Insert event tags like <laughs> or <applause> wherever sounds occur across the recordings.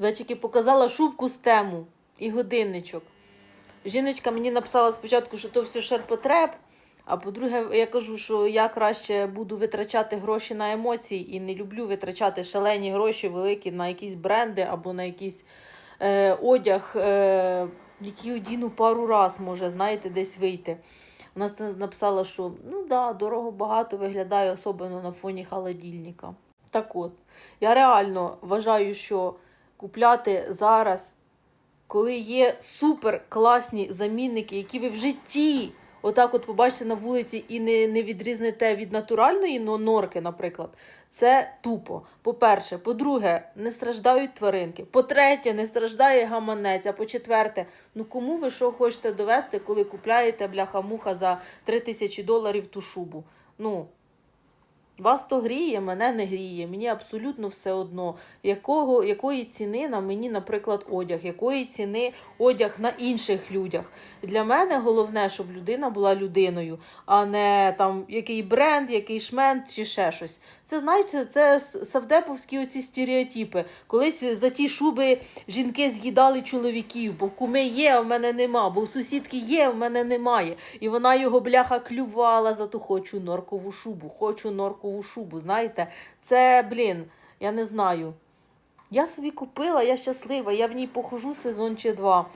Зайчики показала шубку з тему і годинничок. Жіночка мені написала спочатку, що то все шарпотреб. А по-друге, я кажу, що я краще буду витрачати гроші на емоції і не люблю витрачати шалені гроші великі на якісь бренди або на якийсь е, одяг, е, який одіну пару раз може, знаєте, десь вийти. Вона написала, що ну да, дорого багато виглядає, особливо на фоні холодильника. Так от, я реально вважаю, що купляти зараз, коли є супер класні замінники, які ви в житті отак от побачите на вулиці і не, не відрізнете від натуральної но- норки, наприклад, це тупо. По-перше, по-друге, не страждають тваринки. По-третє, не страждає гаманець. А по-четверте, ну кому ви що хочете довести, коли купляєте бляха-муха за 3 тисячі доларів ту шубу? Ну, вас то гріє, мене не гріє. Мені абсолютно все одно, якого, якої ціни на мені, наприклад, одяг, якої ціни одяг на інших людях. Для мене головне, щоб людина була людиною, а не там який бренд, який шмент чи ще щось. Це знаєте, це савдеповські оці стереотипи. Колись за ті шуби жінки з'їдали чоловіків, бо куми є, а в мене нема, бо у сусідки є, а в мене немає. І вона його бляха клювала за ту хочу норкову шубу, хочу норкову шубу. Знаєте, це, блін, я не знаю. Я собі купила, я щаслива, я в ній похожу сезон чи два.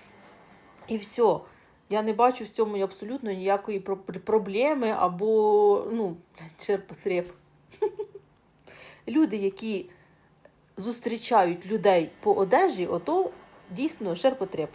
І все. Я не бачу в цьому абсолютно ніякої проблеми або, ну, черпотреб. <laughs> Люди, які зустрічають людей по одежі, ото дійсно шерпотреб.